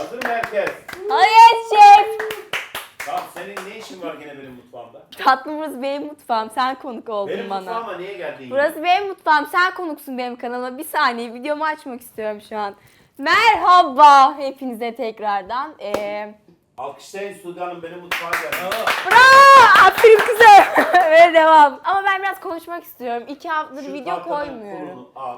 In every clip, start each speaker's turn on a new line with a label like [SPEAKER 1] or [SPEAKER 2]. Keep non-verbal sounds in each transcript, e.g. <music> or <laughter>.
[SPEAKER 1] Hazır mı herkes?
[SPEAKER 2] Hayır şef.
[SPEAKER 1] Tamam senin ne işin var gene benim mutfağımda?
[SPEAKER 2] Tatlım burası benim mutfağım. Sen konuk oldun
[SPEAKER 1] Benim
[SPEAKER 2] bana.
[SPEAKER 1] mutfağıma niye geldin? yine?
[SPEAKER 2] Burası benim mutfağım. Sen konuksun benim kanalıma. Bir saniye videomu açmak istiyorum şu an. Merhaba hepinize tekrardan. Ee,
[SPEAKER 1] Alkışlayın Sude Hanım benim mutfağa geldi.
[SPEAKER 2] bravo! Aferin kızım. <laughs> Ve devam. Ama ben biraz konuşmak istiyorum. İki haftadır
[SPEAKER 1] Şu
[SPEAKER 2] video
[SPEAKER 1] tahtadan
[SPEAKER 2] koymuyorum.
[SPEAKER 1] kolunu al.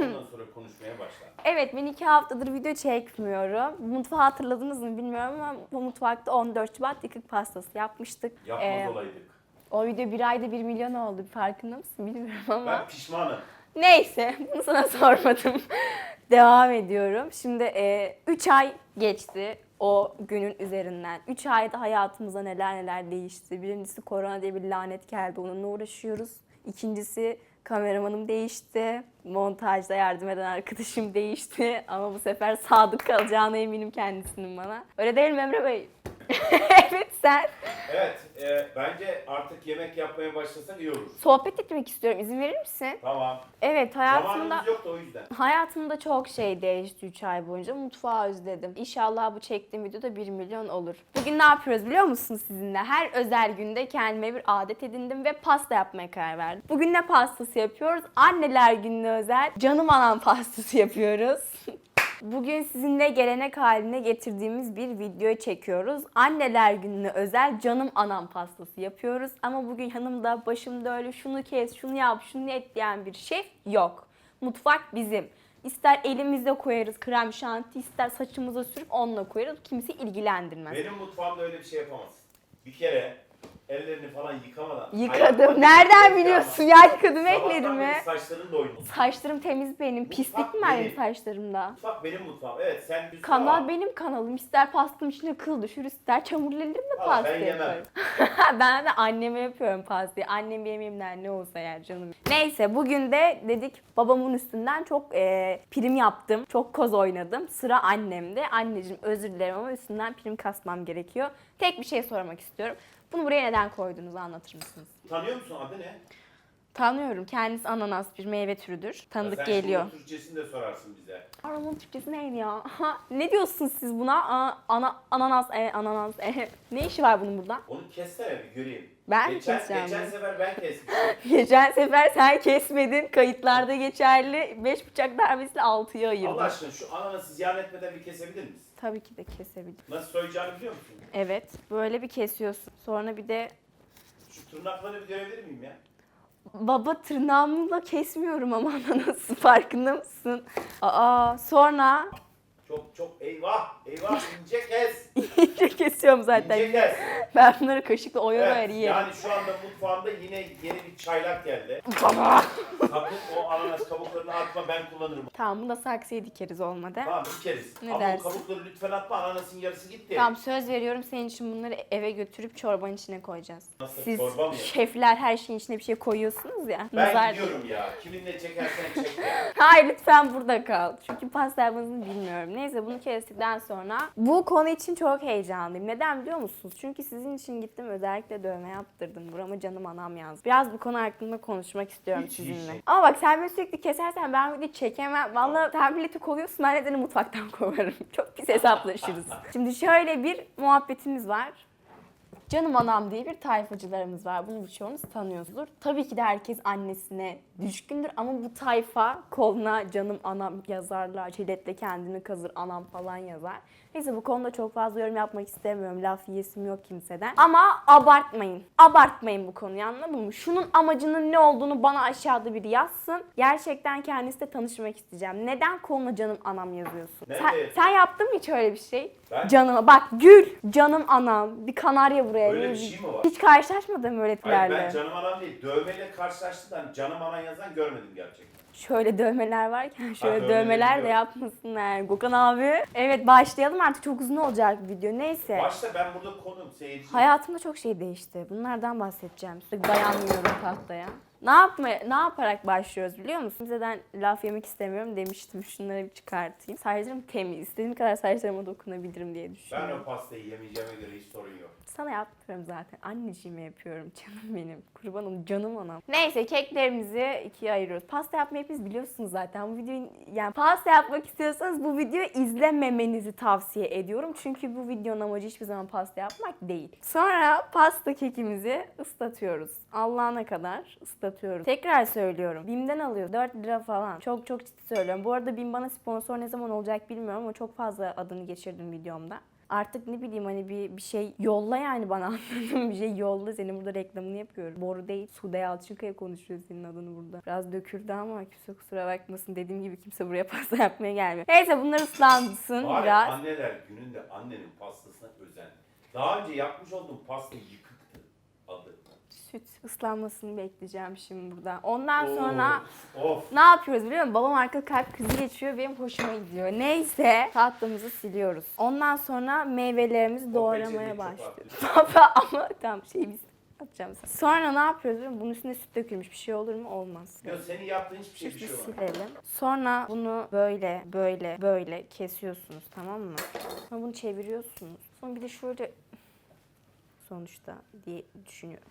[SPEAKER 1] Ondan sonra konuşmaya başla.
[SPEAKER 2] Evet ben iki haftadır video çekmiyorum. Mutfağı hatırladınız mı bilmiyorum ama bu mutfakta 14 Şubat yıkık pastası yapmıştık.
[SPEAKER 1] Yapmaz
[SPEAKER 2] Ee,
[SPEAKER 1] olaydık.
[SPEAKER 2] o video bir ayda bir milyon oldu. Farkında mısın bilmiyorum ama.
[SPEAKER 1] Ben pişmanım.
[SPEAKER 2] Neyse <laughs> bunu sana sormadım. <laughs> Devam ediyorum. Şimdi 3 ay geçti o günün üzerinden. 3 ayda hayatımıza neler neler değişti. Birincisi korona diye bir lanet geldi. Onunla uğraşıyoruz. İkincisi kameramanım değişti. Montajda yardım eden arkadaşım değişti. Ama bu sefer sadık kalacağına eminim kendisinin bana. Öyle değil mi Emre Bey? <laughs> evet sen.
[SPEAKER 1] Evet e, bence artık yemek yapmaya başlasak iyi olur.
[SPEAKER 2] Sohbet etmek istiyorum. İzin verir misin?
[SPEAKER 1] Tamam.
[SPEAKER 2] Evet hayatımda...
[SPEAKER 1] Zamanımız yoktu o yüzden.
[SPEAKER 2] Hayatımda çok şey değişti 3 ay boyunca. Mutfağı özledim. İnşallah bu çektiğim videoda 1 milyon olur. Bugün ne yapıyoruz biliyor musunuz sizinle? Her özel günde kendime bir adet edindim ve pasta yapmaya karar verdim. Bugün ne pastası yapıyoruz? Anneler gününe özel canım anam pastası yapıyoruz. <laughs> Bugün sizinle gelenek haline getirdiğimiz bir video çekiyoruz. Anneler gününe özel canım anam pastası yapıyoruz. Ama bugün hanımda başımda öyle şunu kes, şunu yap, şunu et diyen bir şef yok. Mutfak bizim. İster elimizde koyarız krem şanti, ister saçımıza sürüp onunla koyarız. Kimse ilgilendirmez.
[SPEAKER 1] Benim mutfağımda öyle bir şey yapamazsın. Bir kere ellerini falan yıkamadan.
[SPEAKER 2] Yıkadım. Nereden biliyorsun ya yıkadım ellerimi.
[SPEAKER 1] beri Saçların oynadı.
[SPEAKER 2] Saçlarım temiz benim. Pislik mi benim
[SPEAKER 1] benim.
[SPEAKER 2] saçlarımda?
[SPEAKER 1] Mutfak benim mutfağım. Evet sen düzgün
[SPEAKER 2] Kanal
[SPEAKER 1] ama-
[SPEAKER 2] benim kanalım. İster pastım içine kıl düşür, ister çamurlu ellerimle
[SPEAKER 1] Aa,
[SPEAKER 2] pasta
[SPEAKER 1] ben yemem.
[SPEAKER 2] yaparım. <laughs> ben de anneme yapıyorum pastayı. Annem yemeğimden ne olsa yer canım. Neyse bugün de dedik babamın üstünden çok e, prim yaptım. Çok koz oynadım. Sıra annemde. Anneciğim özür dilerim ama üstünden prim kasmam gerekiyor. Tek bir şey sormak istiyorum. Bunu buraya neden koyduğunuzu anlatır mısınız?
[SPEAKER 1] Tanıyor musun adı ne?
[SPEAKER 2] Tanıyorum. Kendisi ananas bir meyve türüdür. Tanıdık
[SPEAKER 1] Sen
[SPEAKER 2] geliyor.
[SPEAKER 1] şunun Türkçesini de sorarsın bize.
[SPEAKER 2] Aromanın Türkçesi neydi ya? ne diyorsunuz siz buna? Aa, ana, ananas, e, ananas, e. <laughs> Ne işi var bunun burada?
[SPEAKER 1] Onu kessene bir göreyim.
[SPEAKER 2] Ben mi
[SPEAKER 1] geçen,
[SPEAKER 2] keseceğim
[SPEAKER 1] Geçen
[SPEAKER 2] bunu?
[SPEAKER 1] sefer ben kesmiştim. <laughs>
[SPEAKER 2] Geçen sefer sen kesmedin. Kayıtlarda geçerli. 5 bıçak darbesiyle 6'ya ayırdın.
[SPEAKER 1] Allah aşkına şu ananası ziyan etmeden bir kesebilir misin?
[SPEAKER 2] Tabii ki de kesebilirim.
[SPEAKER 1] Nasıl soyacağını biliyor musun?
[SPEAKER 2] Evet. Böyle bir kesiyorsun. Sonra bir de
[SPEAKER 1] Şu tırnakları bir görebilir miyim ya?
[SPEAKER 2] baba tırnağımla kesmiyorum ama <laughs> ananası farkında mısın? Aa sonra
[SPEAKER 1] Çok çok eyvah eyvah <laughs> ince kes.
[SPEAKER 2] iyice kesiyorum zaten.
[SPEAKER 1] İnce kes.
[SPEAKER 2] Ben bunları kaşıkla oya oya
[SPEAKER 1] Evet, yani şu anda mutfağımda yine yeni bir çaylak geldi.
[SPEAKER 2] Baba!
[SPEAKER 1] Sakın o ananas kabuklarını atma ben kullanırım.
[SPEAKER 2] Tamam bunu da saksıya dikeriz olmadı.
[SPEAKER 1] Tamam bir keriz.
[SPEAKER 2] Ne
[SPEAKER 1] Ama
[SPEAKER 2] dersin?
[SPEAKER 1] o kabukları lütfen atma ananasın yarısı gitti.
[SPEAKER 2] Tamam söz veriyorum senin için bunları eve götürüp çorbanın içine koyacağız.
[SPEAKER 1] Nasıl,
[SPEAKER 2] Siz
[SPEAKER 1] çorba mı ya?
[SPEAKER 2] şefler her şeyin içine bir şey koyuyorsunuz ya.
[SPEAKER 1] Ben
[SPEAKER 2] nazar
[SPEAKER 1] gidiyorum ya. Kiminle çekersen çek ya. <laughs>
[SPEAKER 2] Hayır lütfen burada kal. Çünkü pasta yapmasını bilmiyorum. Neyse bunu kestikten sonra bu konu için çok heyecanlıyım. Neden biliyor musunuz? Çünkü sizin için gittim özellikle dövme yaptırdım. Burama canım anam yazdı. Biraz bu konu hakkında konuşmak istiyorum
[SPEAKER 1] Hiç
[SPEAKER 2] sizinle.
[SPEAKER 1] şey.
[SPEAKER 2] Ama bak sen beni sürekli kesersen ben video çekemem. Vallahi sen milleti kovuyorsun ben de seni mutfaktan <laughs> kovarım. Çok pis hesaplaşırız. Şimdi şöyle bir muhabbetimiz var. Canım anam diye bir tayfacılarımız var. Bunu birçoğunuz tanıyorsunuzdur. Tabii ki de herkes annesine düşkündür ama bu tayfa koluna canım anam yazarlar. Jiletle kendini kazır anam falan yazar. Neyse bu konuda çok fazla yorum yapmak istemiyorum. Laf yiyesim yok kimseden. Ama abartmayın. Abartmayın bu konuyu anladın mı? Şunun amacının ne olduğunu bana aşağıda biri yazsın. Gerçekten kendisiyle tanışmak isteyeceğim. Neden koluna canım anam yazıyorsun?
[SPEAKER 1] Nerede
[SPEAKER 2] Sen, sen yaptın mı hiç öyle bir şey?
[SPEAKER 1] Ben-
[SPEAKER 2] Canıma bak gül. Canım anam. Bir kanarya buraya.
[SPEAKER 1] Öyle bir şey mi var?
[SPEAKER 2] Hiç karşılaşmadım öyle
[SPEAKER 1] Hayır ben canım anam değil. Dövmeyle karşılaştıktan canım anan yazan görmedim gerçekten.
[SPEAKER 2] Şöyle dövmeler varken şöyle
[SPEAKER 1] dövmeleri
[SPEAKER 2] dövmeler de yapmasınlar. Gökhan abi. Evet başlayalım artık çok uzun olacak video. Neyse.
[SPEAKER 1] Başta ben burada konum seyirci.
[SPEAKER 2] Hayatımda çok şey değişti. Bunlardan bahsedeceğim. Dayanmıyorum tahtaya. Ne yapmaya, ne yaparak başlıyoruz biliyor musun? Kimseden laf yemek istemiyorum demiştim. Şunları bir çıkartayım. Saçlarım temiz. İstediğim kadar saçlarıma dokunabilirim diye
[SPEAKER 1] Ben
[SPEAKER 2] düşünüyorum.
[SPEAKER 1] o pastayı yemeyeceğime göre hiç sorun yok.
[SPEAKER 2] Sana yaptırıyorum zaten. Anneciğime yapıyorum. Canım benim. Kurbanım canım anam. Neyse keklerimizi ikiye ayırıyoruz. Pasta yapmayı hepiniz biliyorsunuz zaten. Bu videoyu yani pasta yapmak istiyorsanız bu videoyu izlememenizi tavsiye ediyorum. Çünkü bu videonun amacı hiçbir zaman pasta yapmak değil. Sonra pasta kekimizi ıslatıyoruz. Allah'ına kadar ıslatıyoruz. Tekrar söylüyorum. Bim'den alıyor. 4 lira falan. Çok çok ciddi söylüyorum. Bu arada Bim bana sponsor ne zaman olacak bilmiyorum ama çok fazla adını geçirdim videomda. Artık ne bileyim hani bir, bir şey yolla yani bana <laughs> anladın? Bir şey yolla senin burada reklamını yapıyorum. Boru değil Sude Yalçınkaya konuşuyor senin adını burada. Biraz döküldü ama kimse kusura bakmasın. Dediğim gibi kimse buraya <laughs> pasta yapmaya gelmiyor. Neyse bunlar ıslansın
[SPEAKER 1] Bari
[SPEAKER 2] biraz.
[SPEAKER 1] anneler gününde annenin pastasına özen. Daha önce yapmış olduğum pasta yıkıktı adı.
[SPEAKER 2] Süt ıslanmasını bekleyeceğim şimdi burada. Ondan sonra
[SPEAKER 1] Of,
[SPEAKER 2] ne yapıyoruz biliyor musun? Babam arka kalp krizi geçiyor benim hoşuma gidiyor. Neyse tatlımızı siliyoruz. Ondan sonra meyvelerimizi doğramaya başlıyoruz. <laughs> Baba ama tamam şey biz atacağım sana. Sonra ne yapıyoruz biliyor musun? Bunun üstüne süt dökülmüş bir şey olur mu? Olmaz.
[SPEAKER 1] Ya senin yaptığın hiçbir şey bir şey olmaz.
[SPEAKER 2] silelim. Sonra bunu böyle böyle böyle kesiyorsunuz tamam mı? Sonra bunu çeviriyorsunuz. Sonra bir de şöyle sonuçta diye düşünüyorum.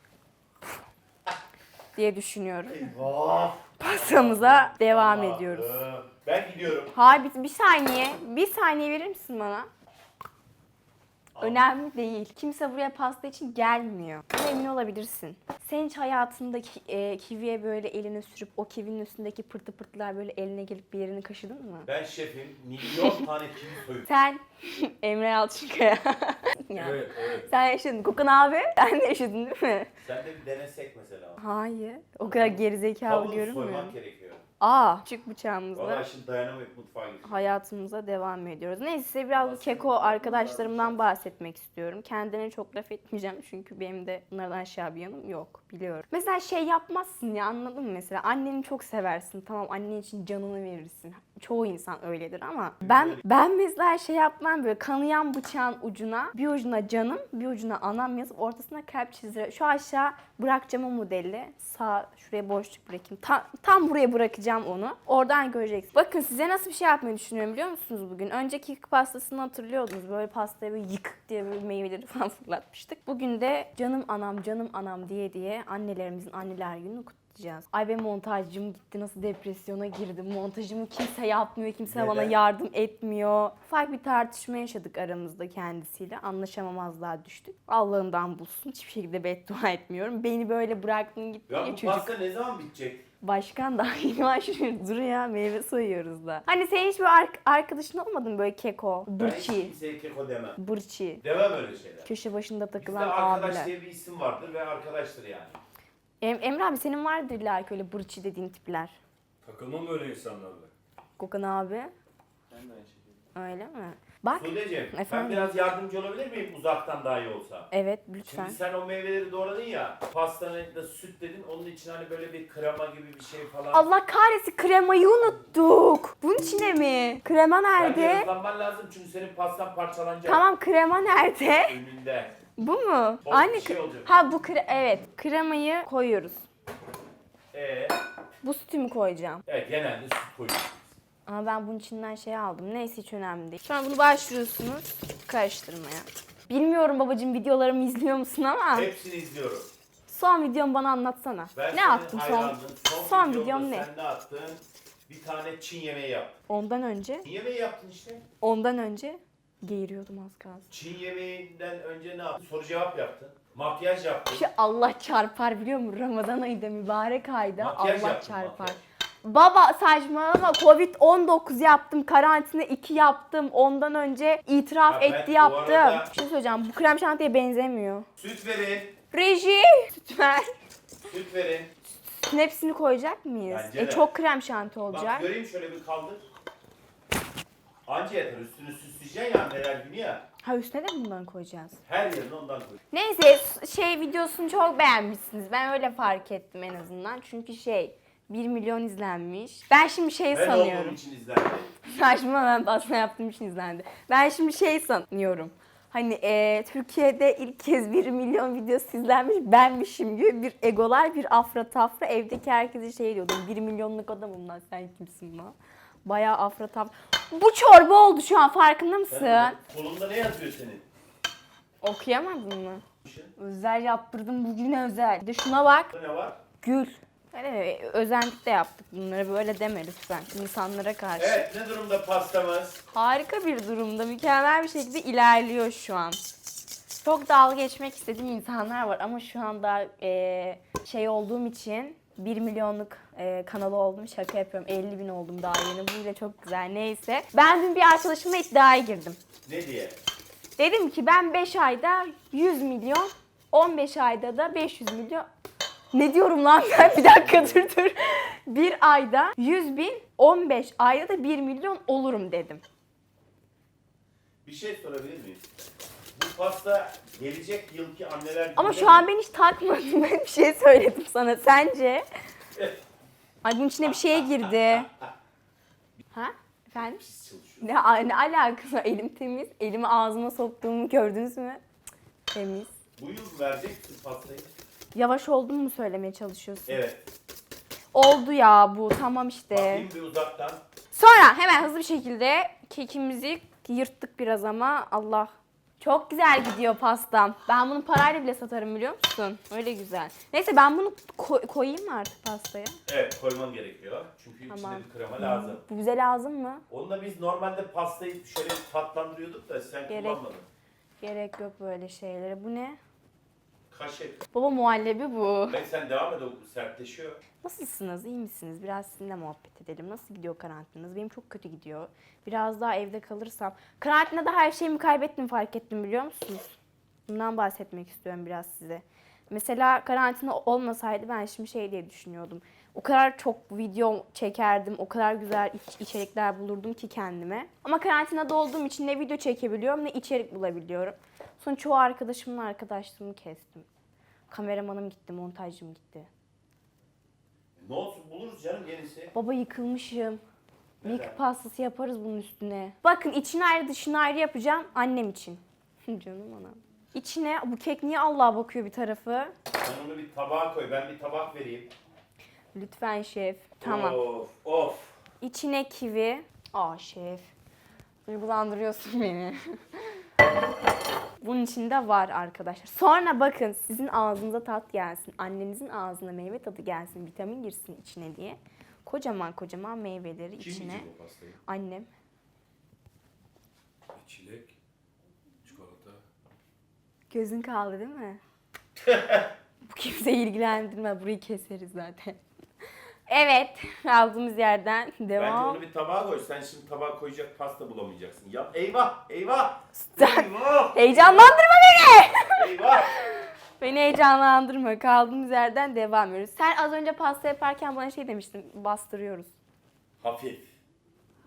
[SPEAKER 2] Diye düşünüyorum.
[SPEAKER 1] Eyvah.
[SPEAKER 2] Pastamıza devam ediyoruz.
[SPEAKER 1] Ben gidiyorum.
[SPEAKER 2] Hayır bir, bir saniye. Bir saniye verir misin bana? Önemli değil. Kimse buraya pasta için gelmiyor. Buna emin olabilirsin. Sen hiç hayatında ki- e, kiviye böyle elini sürüp o kivinin üstündeki pırtı pırtılar böyle eline gelip bir yerini kaşıdın mı?
[SPEAKER 1] Ben şefim. Milyon <laughs> tane kivi soyup.
[SPEAKER 2] Sen <laughs> Emre Yalçınkaya. ya.
[SPEAKER 1] Evet, evet.
[SPEAKER 2] Sen yaşadın. Kokan abi sen de yaşadın değil mi?
[SPEAKER 1] Sen de bir denesek mesela.
[SPEAKER 2] Hayır. O kadar gerizekalı
[SPEAKER 1] Tavuğu
[SPEAKER 2] görünmüyor.
[SPEAKER 1] soymak gerekiyor.
[SPEAKER 2] Aa, küçük bıçağımızla.
[SPEAKER 1] Vallahi şimdi dayanamayıp mutfağa gidiyorum.
[SPEAKER 2] hayatımıza devam ediyoruz. Neyse size biraz bu keko arkadaşlarımdan bahsetmek istiyorum. Kendine çok laf etmeyeceğim çünkü benim de bunlardan aşağı bir yanım yok biliyorum. Mesela şey yapmazsın ya anladın mı mesela anneni çok seversin tamam annen için canını verirsin. Çoğu insan öyledir ama ben ben mesela şey yapmam böyle kanayan bıçağın ucuna bir ucuna canım bir ucuna anam yazıp ortasına kalp çizerek şu aşağı bırakacağım o modeli sağ şuraya boşluk bırakayım tam, tam buraya bırakacağım onu oradan göreceksiniz. Bakın size nasıl bir şey yapmayı düşünüyorum biliyor musunuz bugün? Önceki yıkık pastasını hatırlıyordunuz böyle pastaya böyle yık diye böyle meyveleri <laughs> falan fırlatmıştık. Bugün de canım anam canım anam diye diye annelerimizin anneler gününü kutlayacağız. Ay benim montajcım gitti nasıl depresyona girdim. Montajımı kimse yapmıyor, kimse
[SPEAKER 1] Neden?
[SPEAKER 2] bana yardım etmiyor. Ufak bir tartışma yaşadık aramızda kendisiyle. Anlaşamamazlığa düştük. Allah'ından bulsun. Hiçbir şekilde beddua etmiyorum. Beni böyle bıraktın gittin
[SPEAKER 1] Ya
[SPEAKER 2] ya çocuk.
[SPEAKER 1] pasta ne zaman bitecek?
[SPEAKER 2] Başkan daha <laughs> yeni başlıyor. Dur ya meyve soyuyoruz da. Hani senin hiç bir ark- arkadaşın olmadı mı böyle keko,
[SPEAKER 1] Ben hiç
[SPEAKER 2] bırçı,
[SPEAKER 1] kimseye keko demem.
[SPEAKER 2] bırçı,
[SPEAKER 1] Demem öyle şeyler.
[SPEAKER 2] köşe başında
[SPEAKER 1] Bizde
[SPEAKER 2] takılan
[SPEAKER 1] arkadaş
[SPEAKER 2] abiler.
[SPEAKER 1] diye bir isim vardır ve arkadaştır yani.
[SPEAKER 2] Em- Emre abi senin vardır illa ki öyle bırçı dediğin tipler.
[SPEAKER 3] Takılmam öyle insanlarla.
[SPEAKER 2] Kokan abi
[SPEAKER 3] Ben de aynı şekilde.
[SPEAKER 2] öyle mi? Bak
[SPEAKER 1] Sudeciğim ben
[SPEAKER 2] Efendim?
[SPEAKER 1] biraz yardımcı olabilir miyim uzaktan daha iyi olsa?
[SPEAKER 2] evet lütfen.
[SPEAKER 1] Şimdi sen o meyveleri doğradın ya, pastanın da süt dedin, onun için hani böyle bir krema gibi bir şey falan.
[SPEAKER 2] Allah kahretsin kremayı unuttuk. Bunun içine mi? Krema
[SPEAKER 1] Bence
[SPEAKER 2] nerede?
[SPEAKER 1] hızlanman lazım çünkü senin pastan parçalanacak.
[SPEAKER 2] Tamam krema nerede?
[SPEAKER 1] Önünde.
[SPEAKER 2] Bu mu? Anne
[SPEAKER 1] bir şey
[SPEAKER 2] kre-
[SPEAKER 1] olacak.
[SPEAKER 2] Ha bu kre evet kremayı koyuyoruz.
[SPEAKER 1] Ee,
[SPEAKER 2] Bu sütü mü koyacağım?
[SPEAKER 1] evet genelde süt koyuyorsun.
[SPEAKER 2] Ama ben bunun içinden şey aldım. Neyse hiç önemli değil. Sonra bunu başlıyorsunuz karıştırmaya. Bilmiyorum babacığım videolarımı izliyor musun ama
[SPEAKER 1] Hepsini izliyorum.
[SPEAKER 2] son videomu bana anlatsana.
[SPEAKER 1] Ben
[SPEAKER 2] ne
[SPEAKER 1] senin
[SPEAKER 2] attın son?
[SPEAKER 1] Son,
[SPEAKER 2] son
[SPEAKER 1] videomda
[SPEAKER 2] videom ne?
[SPEAKER 1] Sen ne attın? Bir tane Çin yemeği yaptın.
[SPEAKER 2] Ondan önce,
[SPEAKER 1] Çin yemeği yaptın işte.
[SPEAKER 2] ondan önce geğiriyordum az kalsın.
[SPEAKER 1] Çin yemeğinden önce ne yaptın? Soru cevap yaptın. Makyaj yaptın.
[SPEAKER 2] Şu Allah çarpar biliyor musun? Ramazan ayında mübarek ayda
[SPEAKER 1] Makyaj
[SPEAKER 2] Allah
[SPEAKER 1] yaptın,
[SPEAKER 2] çarpar.
[SPEAKER 1] makyaj.
[SPEAKER 2] Baba saçmalama Covid-19 yaptım, karantina 2 yaptım, ondan önce itiraf
[SPEAKER 1] ben
[SPEAKER 2] etti
[SPEAKER 1] bu
[SPEAKER 2] yaptım.
[SPEAKER 1] arada-
[SPEAKER 2] Bir şey söyleyeceğim, bu krem şantiye benzemiyor.
[SPEAKER 1] Süt verin.
[SPEAKER 2] Reji! Süt ver.
[SPEAKER 1] Süt verin.
[SPEAKER 2] Hepsini koyacak mıyız?
[SPEAKER 1] Bence
[SPEAKER 2] E
[SPEAKER 1] de.
[SPEAKER 2] çok krem şanti
[SPEAKER 1] Bak
[SPEAKER 2] olacak.
[SPEAKER 1] göreyim şöyle bir kaldır. Anca yeter. Üstünü süsleyeceksin ya neler günü ya.
[SPEAKER 2] Ha üstüne de bundan koyacağız.
[SPEAKER 1] Her yerine ondan koy.
[SPEAKER 2] Neyse şey videosunu çok beğenmişsiniz. Ben öyle fark ettim en azından. Çünkü şey 1 milyon izlenmiş. Ben şimdi şey
[SPEAKER 1] Ben olduğum
[SPEAKER 2] sanıyorum.
[SPEAKER 1] için izlendi. <laughs>
[SPEAKER 2] Saçma ben basma yaptığım için izlendi. Ben şimdi şey sanıyorum. hani e, Türkiye'de ilk kez 1 milyon video izlenmiş benmişim gibi bir egolar, bir afra tafra. Evdeki herkese şey diyordum. 1 milyonluk adamım lan sen kimsin lan? Bayağı afra tafra. Bu çorba oldu şu an farkında mısın?
[SPEAKER 1] Kolunda ne yazıyor senin?
[SPEAKER 2] Okuyamadın mı? Özel yaptırdım bugüne özel. Bir de şuna bak.
[SPEAKER 1] Burada ne var?
[SPEAKER 2] Gül. Öyle özenlikle yaptık bunları böyle deme lütfen insanlara karşı.
[SPEAKER 1] Evet ne durumda pastamız?
[SPEAKER 2] Harika bir durumda, mükemmel bir şekilde ilerliyor şu an. Çok dalga geçmek istediğim insanlar var ama şu anda eee, şey olduğum için 1 milyonluk eee, kanalı oldum. Şaka yapıyorum. 50 bin oldum daha yeni. Bu bile çok güzel. Neyse. Ben dün bir arkadaşımla iddiaya girdim.
[SPEAKER 1] Ne diye?
[SPEAKER 2] Dedim ki ben 5 ayda 100 milyon, 15 ayda da 500 milyon. Ne diyorum lan ben? Bir dakika dur dur. Bir ayda 100 bin, 15 ayda da 1 milyon olurum dedim.
[SPEAKER 1] Bir şey sorabilir miyim? Bu pasta gelecek yılki anneler
[SPEAKER 2] Ama şu an ben hiç takmadım. <laughs> Ben bir şey söyledim sana. Sence? <laughs> Ay bunun içine bir şey girdi. Ha? Efendim?
[SPEAKER 1] Pis çalışıyor.
[SPEAKER 2] Ne, ne alakası var? Elim temiz. Elimi ağzıma soktuğumu gördünüz mü? Temiz.
[SPEAKER 1] Bu yıl vereceksin pastayı.
[SPEAKER 2] Yavaş oldun mu söylemeye çalışıyorsun?
[SPEAKER 1] Evet.
[SPEAKER 2] Oldu ya bu. Tamam işte.
[SPEAKER 1] Bakayım bir uzaktan.
[SPEAKER 2] Sonra hemen hızlı bir şekilde kekimizi yırttık biraz ama Allah. Çok güzel gidiyor pastam. Ben bunu parayla bile satarım biliyor musun? Öyle güzel. Neyse ben bunu ko- koyayım mı artık pastaya?
[SPEAKER 1] Evet koyman gerekiyor. Çünkü
[SPEAKER 2] Tamam.
[SPEAKER 1] içinde bir krema lazım.
[SPEAKER 2] Bu bize lazım mı?
[SPEAKER 1] Onunla biz normalde pastayı şöyle tatlandırıyorduk da sen
[SPEAKER 2] Gerek-
[SPEAKER 1] kullanmadın.
[SPEAKER 2] Gerek yok böyle şeylere. Bu ne?
[SPEAKER 1] Kaşık.
[SPEAKER 2] Baba muhallebi bu.
[SPEAKER 1] Ben sen devam et o sertleşiyor.
[SPEAKER 2] Nasılsınız? İyi misiniz? Biraz sizinle muhabbet edelim. Nasıl gidiyor karantinanız? Benim çok kötü gidiyor. Biraz daha evde kalırsam. Karantinada her şeyimi kaybettim fark ettim biliyor musunuz? Bundan bahsetmek istiyorum biraz size. Mesela karantina olmasaydı ben şimdi şey diye düşünüyordum. O kadar çok video çekerdim, o kadar güzel iç- içerikler bulurdum ki kendime. Ama karantinada olduğum için ne video çekebiliyorum ne içerik bulabiliyorum. Sonra çoğu arkadaşımla arkadaşlığımı kestim. Kameramanım gitti, montajcım gitti.
[SPEAKER 1] Ne olsun buluruz canım yenisi.
[SPEAKER 2] Baba yıkılmışım. Make pastası yaparız bunun üstüne. Bakın içini ayrı dışını ayrı yapacağım annem için. <laughs> Canım anam. İçine bu kek niye Allah'a bakıyor bir tarafı?
[SPEAKER 1] Sen onu bir tabağa koy. Ben bir tabak vereyim.
[SPEAKER 2] Lütfen şef. Tamam.
[SPEAKER 1] Of of.
[SPEAKER 2] İçine kivi. Aa şef. Duygulandırıyorsun <laughs> beni. Bunun içinde var arkadaşlar. Sonra bakın sizin ağzınıza tat gelsin. Annenizin ağzına meyve tadı gelsin. Vitamin girsin içine diye. Kocaman kocaman meyveleri
[SPEAKER 1] Kim
[SPEAKER 2] içine.
[SPEAKER 1] yiyecek o pastayı?
[SPEAKER 2] Annem.
[SPEAKER 3] Çilek, çikolata.
[SPEAKER 2] Gözün kaldı değil mi? <laughs> Bu kimseyi ilgilendirme. Burayı keseriz zaten. Evet. Aldığımız yerden
[SPEAKER 1] Bence
[SPEAKER 2] devam.
[SPEAKER 1] onu bir tabağa koy. Sen şimdi tabağa koyacak pasta bulamayacaksın. Yap. Eyvah! Eyvah! Eyvah!
[SPEAKER 2] Heyecanlandırma beni.
[SPEAKER 1] Eyvah!
[SPEAKER 2] Beni heyecanlandırma. Kaldığımız yerden devam ediyoruz. Sen az önce pasta yaparken bana şey demiştin. Bastırıyoruz.
[SPEAKER 1] Hafif.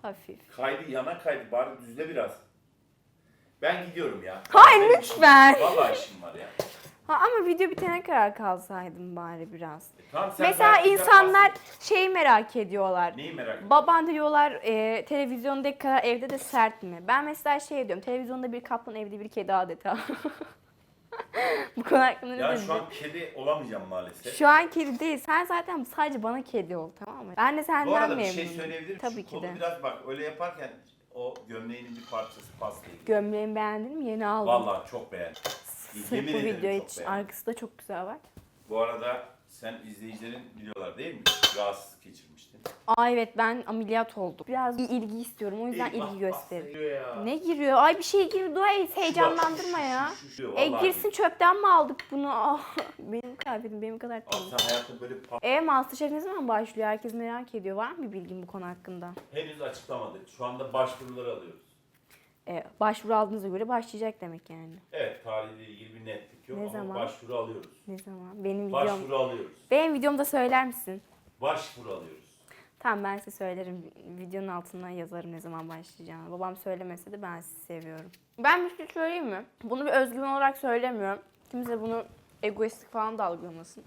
[SPEAKER 2] Hafif.
[SPEAKER 1] Kaydı yana kaydı. Bari düzle biraz. Ben gidiyorum ya.
[SPEAKER 2] Hayır,
[SPEAKER 1] Benim
[SPEAKER 2] lütfen.
[SPEAKER 1] Vallahi işim var ya.
[SPEAKER 2] Ha, ama video bitene kadar kalsaydım bari biraz.
[SPEAKER 1] E, tamam, sen
[SPEAKER 2] Mesela
[SPEAKER 1] belki
[SPEAKER 2] insanlar
[SPEAKER 1] pasta-
[SPEAKER 2] şeyi merak ediyorlar.
[SPEAKER 1] Neyi merak ediyorsun?
[SPEAKER 2] Baban diyorlar e, televizyondaki kadar evde de sert mi? Ben mesela şey diyorum televizyonda bir kaplan evde bir kedi adeta. <laughs> Bu konu hakkında ne
[SPEAKER 1] Ya şu an kedi olamayacağım maalesef.
[SPEAKER 2] Şu an kedi değil. Sen zaten sadece bana kedi ol tamam mı? Ben de senden
[SPEAKER 1] Bu arada bir
[SPEAKER 2] memnunum.
[SPEAKER 1] şey söyleyebilirim.
[SPEAKER 2] Tabii
[SPEAKER 1] Şu
[SPEAKER 2] ki de.
[SPEAKER 1] biraz bak öyle yaparken o gömleğinin bir parçası pastayı.
[SPEAKER 2] Gömleğimi beğendin mi? Yeni aldım.
[SPEAKER 1] Vallahi çok beğendim.
[SPEAKER 2] Sırf bu video için. Arkası da çok güzel var.
[SPEAKER 1] Bu arada sen izleyicilerin biliyorlar değil mi? Rahatsızlık geçirmiştin.
[SPEAKER 2] Aa evet ben ameliyat oldum. Biraz bir ilgi istiyorum o yüzden ilgi
[SPEAKER 1] bastırıyor ya.
[SPEAKER 2] Ne giriyor? Ay bir şey girdi. Ay
[SPEAKER 1] Şu
[SPEAKER 2] heyecanlandırma ya.
[SPEAKER 1] şu- şu- şu-
[SPEAKER 2] E
[SPEAKER 1] vallahi
[SPEAKER 2] girsin çöpten mi aldık bunu? <laughs> Ah, benim kıyafetim benim kadar
[SPEAKER 1] Abi
[SPEAKER 2] temiz.
[SPEAKER 1] sen hayatında böyle pa-
[SPEAKER 2] E Masterchef ne zaman başlıyor? Herkes merak ediyor. Var mı bir bilgin bu konu hakkında?
[SPEAKER 1] henüz açıklamadık. Şu anda başvuruları alıyoruz.
[SPEAKER 2] E, başvuru aldığınıza göre başlayacak demek yani.
[SPEAKER 1] Evet tarihle ilgili bir netlik yok
[SPEAKER 2] Ne
[SPEAKER 1] ama
[SPEAKER 2] zaman?
[SPEAKER 1] başvuru alıyoruz.
[SPEAKER 2] Ne zaman? Benim videom.
[SPEAKER 1] Başvuru alıyoruz.
[SPEAKER 2] Benim videomda söyler misin?
[SPEAKER 1] Başvuru alıyoruz.
[SPEAKER 2] Tamam ben size söylerim. Videonun altından yazarım ne zaman başlayacağını. Babam söylemese de ben sizi seviyorum. Ben bir şey söyleyeyim mi? Bunu bir özgüven olarak söylemiyorum. Kimse bunu egoistik falan da algılamasın.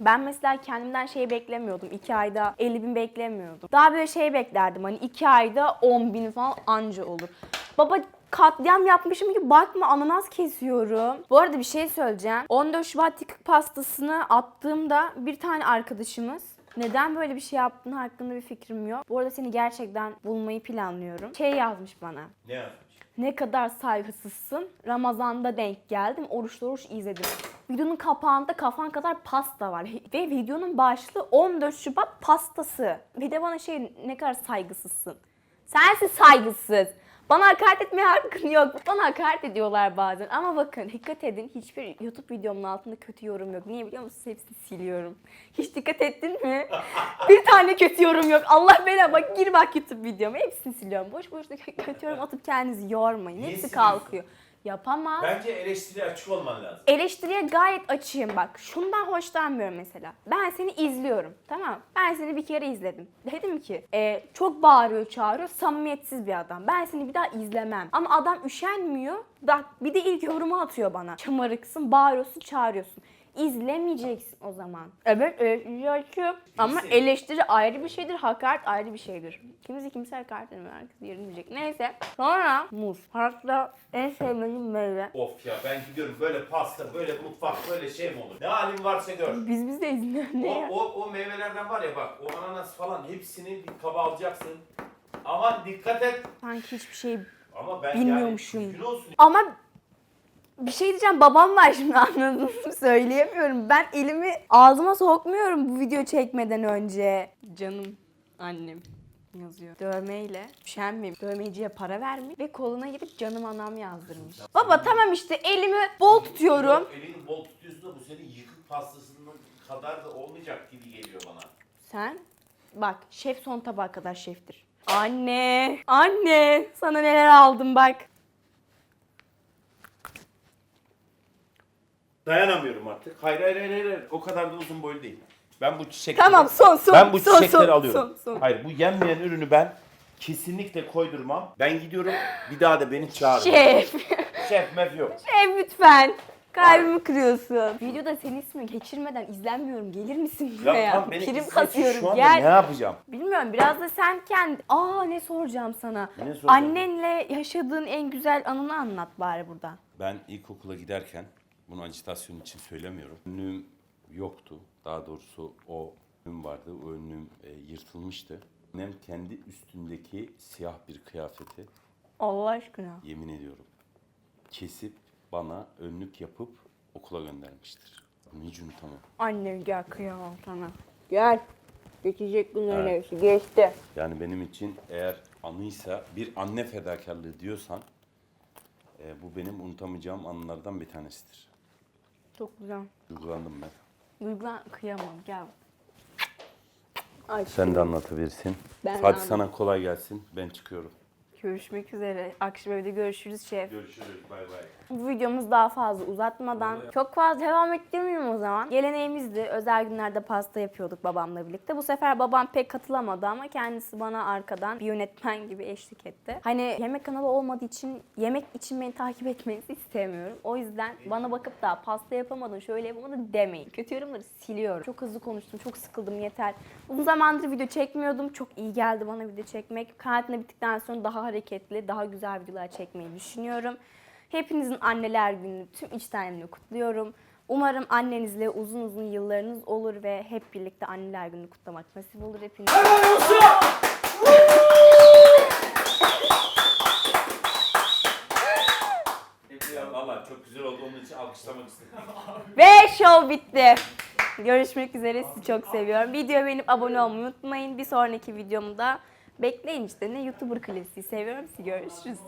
[SPEAKER 2] Ben mesela kendimden şey beklemiyordum. İki ayda 50 bin beklemiyordum. Daha böyle şey beklerdim. Hani iki ayda 10 bin falan anca olur. Baba katliam yapmışım gibi bakma ananas kesiyorum. Bu arada bir şey söyleyeceğim. 14 Şubat yıkık pastasını attığımda bir tane arkadaşımız neden böyle bir şey yaptığını hakkında bir fikrim yok. Bu arada seni gerçekten bulmayı planlıyorum. Şey yazmış bana.
[SPEAKER 1] Ne yazmış?
[SPEAKER 2] Ne kadar saygısızsın. Ramazan'da denk geldim. Oruçlu oruç izledim. Videonun kapağında kafan kadar pasta var. <laughs> Ve videonun başlığı 14 Şubat pastası. Bir de bana şey ne kadar saygısızsın. Sensin saygısız. Bana hakaret etmeye hakkın yok. Bana hakaret ediyorlar bazen. Ama bakın dikkat edin hiçbir YouTube videomun altında kötü yorum yok. Niye biliyor musunuz? Hepsini siliyorum. Hiç dikkat ettin mi? <laughs> bir tane kötü yorum yok. Allah bela bak gir bak YouTube videoma. Hepsini siliyorum. Boş boş kötü yorum atıp kendinizi yormayın. Hepsi kalkıyor. Yapamam.
[SPEAKER 1] Bence eleştiriye açık olman lazım.
[SPEAKER 2] Eleştiriye gayet açığım bak. Şundan hoşlanmıyorum mesela. Ben seni izliyorum. Tamam mı? Ben seni bir kere izledim. Dedim ki e, çok bağırıyor çağırıyor. Samimiyetsiz bir adam. Ben seni bir daha izlemem. Ama adam üşenmiyor. Bak bir de ilk yorumu atıyor bana. Şımarıksın, bağırıyorsun, çağırıyorsun. İzlemeyeceksin o zaman. Evet eleştiriyorsun. Ama eleştiri ayrı bir şeydir, hakaret ayrı bir şeydir. Kimse kimse hakaret etmiyor. Herkes yerini bilecek. Neyse. Sonra muz. Hayatta en sevmediğim meyve.
[SPEAKER 1] Of ya ben gidiyorum böyle pasta, böyle mutfak, böyle şey mi olur? Ne halin varsa gör.
[SPEAKER 2] Biz biz de izliyoruz. Ne
[SPEAKER 1] O,
[SPEAKER 2] ya?
[SPEAKER 1] o, o meyvelerden var ya bak, o ananas falan hepsini bir kaba alacaksın. Aman dikkat et.
[SPEAKER 2] Sanki hiçbir şey
[SPEAKER 1] Ama ben
[SPEAKER 2] Bilmiyormuşum.
[SPEAKER 1] yani olsun.
[SPEAKER 2] Ama bir şey diyeceğim babam var şimdi <laughs> anladın mı? Söyleyemiyorum. Ben elimi ağzıma sokmuyorum bu video çekmeden önce. Canım annem yazıyor. Dövmeyle üşenmeyeyim. Dövmeciye para vermiş ve koluna gidip canım anam yazdırmış. Baba tamam işte elimi bol tutuyorum.
[SPEAKER 1] Elini bol tutuyorsun da bu senin yıkık pastasının kadar da olmayacak gibi geliyor bana.
[SPEAKER 2] Sen bak şef son tabağa kadar şeftir. Anne, anne sana neler aldım bak.
[SPEAKER 1] Dayanamıyorum artık. Hayır hayır hayır hayır. O kadar da uzun boylu değil. Ben bu çiçekleri...
[SPEAKER 2] Tamam son son
[SPEAKER 1] Ben bu
[SPEAKER 2] son,
[SPEAKER 1] çiçekleri
[SPEAKER 2] son,
[SPEAKER 1] alıyorum.
[SPEAKER 2] Son, son.
[SPEAKER 1] Hayır bu yenmeyen ürünü ben kesinlikle koydurmam. Ben gidiyorum bir daha da beni çağırın.
[SPEAKER 2] Şef.
[SPEAKER 1] Şef mef yok.
[SPEAKER 2] Şef lütfen. Kalbimi kırıyorsun. Videoda senin ismi geçirmeden izlenmiyorum. Gelir misin
[SPEAKER 1] Ya
[SPEAKER 2] buraya?
[SPEAKER 1] tam beni
[SPEAKER 2] Prim
[SPEAKER 1] izle
[SPEAKER 2] kasıyorum.
[SPEAKER 1] şu anda
[SPEAKER 2] Gel.
[SPEAKER 1] ne yapacağım?
[SPEAKER 2] Bilmiyorum biraz da sen kendi... Aa ne soracağım sana.
[SPEAKER 1] Ne soracağım?
[SPEAKER 2] Annenle yaşadığın en güzel anını anlat bari burada.
[SPEAKER 3] Ben ilkokula giderken, bunu acitasyon için söylemiyorum. Önlüğüm yoktu. Daha doğrusu o önlüğüm vardı. O önlüğüm e, yırtılmıştı. Annem kendi üstündeki siyah bir kıyafeti,
[SPEAKER 2] Allah aşkına.
[SPEAKER 3] yemin ediyorum, kesip bana önlük yapıp okula göndermiştir. Bunu hiç unutamam.
[SPEAKER 2] Annem gel kıyamam sana. Gel. Geçecek bunların
[SPEAKER 3] Evet.
[SPEAKER 2] hepsi. Geçti.
[SPEAKER 3] Yani benim için eğer anıysa bir anne fedakarlığı diyorsan e, bu benim unutamayacağım anılardan bir tanesidir.
[SPEAKER 2] Çok güzel.
[SPEAKER 3] Duygulandım ben.
[SPEAKER 2] Duygulan kıyamam gel. Ay,
[SPEAKER 3] Sen de anlatabilirsin.
[SPEAKER 2] Ben
[SPEAKER 3] Hadi
[SPEAKER 2] anladım.
[SPEAKER 3] sana kolay gelsin. Ben çıkıyorum.
[SPEAKER 2] Görüşmek üzere. Akşam evde görüşürüz şef.
[SPEAKER 1] Görüşürüz. Bay bay.
[SPEAKER 2] Bu videomuz daha fazla uzatmadan çok fazla devam ettirmiyorum o zaman. Geleneğimizdi. Özel günlerde pasta yapıyorduk babamla birlikte. Bu sefer babam pek katılamadı ama kendisi bana arkadan bir yönetmen gibi eşlik etti. Hani yemek kanalı olmadığı için yemek için beni takip etmenizi istemiyorum. O yüzden bana bakıp da pasta yapamadın, şöyle yapamadın demeyin. Kötü yorumları siliyorum. Çok hızlı konuştum, çok sıkıldım yeter. Uzun zamandır video çekmiyordum. Çok iyi geldi bana video çekmek. Karantina bittikten sonra daha hareketli, daha güzel videolar çekmeyi düşünüyorum. Hepinizin anneler gününü tüm içtenliğimle kutluyorum. Umarım annenizle uzun uzun yıllarınız olur ve hep birlikte anneler gününü kutlamak nasip olur hepiniz.
[SPEAKER 1] Ya valla çok güzel oldu onun için alkışlamak istedim.
[SPEAKER 2] Ve show bitti. Görüşmek üzere. Sizi çok seviyorum. Videoyu beğenip abone olmayı unutmayın. Bir sonraki videomda bekleyin işte. Ne YouTuber klasiği seviyorum. Sizi görüşürüz.